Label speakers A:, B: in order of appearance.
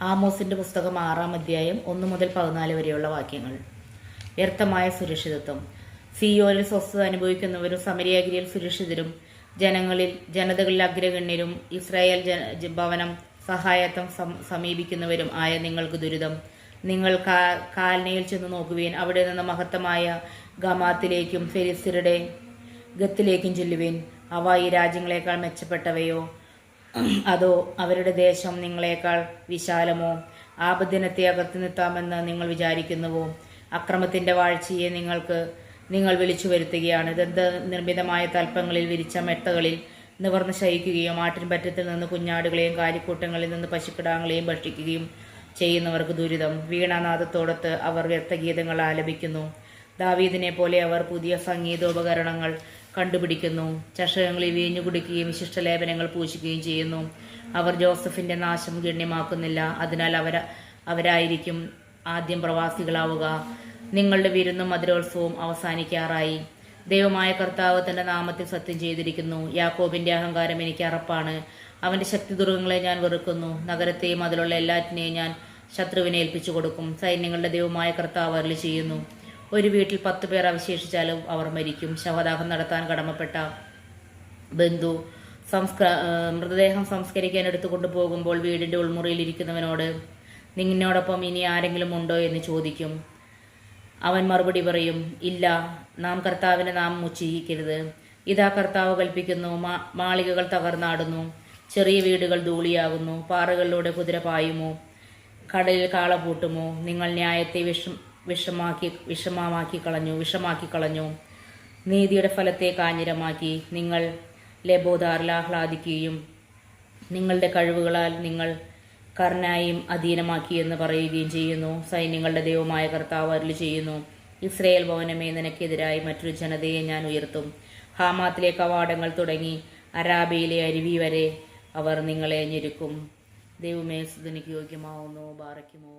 A: ആമോസിന്റെ പുസ്തകം ആറാം അധ്യായം ഒന്ന് മുതൽ പതിനാല് വരെയുള്ള വാക്യങ്ങൾ. വ്യർത്ഥമായ സുരക്ഷിതത്വം. സിയോനിൽ സ്വസ്ഥത അനുഭവിക്കുന്നവരും സമരിയാഗിരിയിൽ സുരക്ഷിതരും ജനങ്ങളിൽ ജനതകളിൽ അഗ്രഗണ്യരും ഇസ്രായേൽ ഭവനം സഹായത്വം സമീപിക്കുന്നവരും ആയ നിങ്ങൾക്ക് ദുരിതം. നിങ്ങൾ കാൽനയിൽ ചെന്ന് നോക്കുവേൻ. അവിടെ നിന്ന് മഹത്തമായ ഗമാത്തിലേക്കും ഫെരിസിരുടെ ഗത്തിലേക്കും ചെല്ലുവേൻ. അവ ഈ രാജ്യങ്ങളെക്കാൾ മെച്ചപ്പെട്ടവയോ? അതോ അവരുടെ ദേശം നിങ്ങളെക്കാൾ വിശാലമോ? ആപദിനത്തെ അകത്തു നിർത്താമെന്ന് നിങ്ങൾ വിചാരിക്കുന്നുവോ? അക്രമത്തിന്റെ വാഴ്ചയെ നിങ്ങൾക്ക് നിങ്ങൾ വിളിച്ചു വരുത്തുകയാണ്. ദന്ത നിർമ്മിതമായ തൽപ്പങ്ങളിൽ വിരിച്ച മെത്തകളിൽ നിവർന്ന് ശയിക്കുകയും ആട്ടിൻപറ്റത്തിൽ നിന്ന് കുഞ്ഞാടുകളെയും കാലിക്കൂട്ടങ്ങളിൽ നിന്ന് പശുക്കിടാങ്ങളെയും ഭക്ഷിക്കുകയും ചെയ്യുന്നവർക്ക് ദുരിതം. വീണാനാദത്തോടൊത്ത് അവർ വ്യർത്ഥഗീതങ്ങൾ ആലപിക്കുന്നു. ദാവീദിനെ പോലെ അവർ പുതിയ സംഗീതോപകരണങ്ങൾ കണ്ടുപിടിക്കുന്നു. ചഷകങ്ങളിൽ വീഞ്ഞു കുടിക്കുകയും വിശിഷ്ടലേപനങ്ങൾ പൂശിക്കുകയും ചെയ്യുന്നു. അവർ ജോസഫിന്റെ നാശം ഗണ്യമാക്കുന്നില്ല. അതിനാൽ അവര അവരായിരിക്കും ആദ്യം പ്രവാസികളാവുക. നിങ്ങളുടെ വിരുന്നും മധുരോത്സവവും അവസാനിക്കാറായി. ദൈവമായ കർത്താവ് തന്റെ നാമത്തിൽ സത്യം ചെയ്തിരിക്കുന്നു. യാക്കോബിന്റെ അഹങ്കാരം എനിക്ക് അറപ്പാണ്. അവന്റെ ശക്തി ദുർഗങ്ങളെ ഞാൻ വെറുക്കുന്നു. നഗരത്തെയും അതിലുള്ള എല്ലാറ്റിനെയും ഞാൻ ശത്രുവിനെ ഏൽപ്പിച്ചു കൊടുക്കും സൈന്യങ്ങളുടെ ദൈവമായ കർത്താവ് അരളി ചെയ്യുന്നു. ഒരു വീട്ടിൽ പത്ത് പേർ അവശേഷിച്ചാലും അവർ മരിക്കും. ശവദാഹം നടത്താൻ കടമപ്പെട്ട ബന്ധു സംസ്ക മൃതദേഹം സംസ്കരിക്കാൻ എടുത്തു പോകുമ്പോൾ വീടിന്റെ ഉൾമുറിയിൽ ഇരിക്കുന്നവനോട് നിന്നോടൊപ്പം ഇനി ആരെങ്കിലും ഉണ്ടോ? എന്ന് ചോദിക്കും. അവൻ മറുപടി പറയും ഇല്ല നാം കർത്താവിനെ നാം മുച്ചിരിക്കരുത്. ഇതാ കർത്താവ് കൽപ്പിക്കുന്നു മാളികകൾ തകർന്നാടുന്നു ചെറിയ വീടുകൾ ധൂളിയാകുന്നു പാറകളിലൂടെ കുതിര പായുമോ കടലിൽ കാള പൂട്ടുമോ നിങ്ങൾ ന്യായത്തെ വിഷം വിഷമാക്കി വിഷമമാക്കി കളഞ്ഞു വിഷമാക്കി കളഞ്ഞു. നീതിയുടെ ഫലത്തെ കാഞ്ഞിരമാക്കി നിങ്ങൾ ലബോദാറിൽ ആഹ്ലാദിക്കുകയും നിങ്ങളുടെ കഴിവുകളാൽ നിങ്ങൾ കർണായും അധീനമാക്കി എന്ന് പറയുകയും ചെയ്യുന്നു. സൈന്യങ്ങളുടെ ദൈവമായ കർത്താവ് അരുളി ചെയ്യുന്നു. ഇസ്രയേൽ ഭവനമേ നിനക്കെതിരായി മറ്റൊരു ജനതയെ ഞാൻ ഉയർത്തും. ഹാമാത്തിലെ കവാടങ്ങൾ തുടങ്ങി അരാബിയിലെ അരുവി വരെ അവർ നിങ്ങളെ ഞെരുക്കും. ദൈവമേ സ്തുതിനിക്ക് യോഗ്യമാവുന്നു. ബാറയ്ക്കുമോ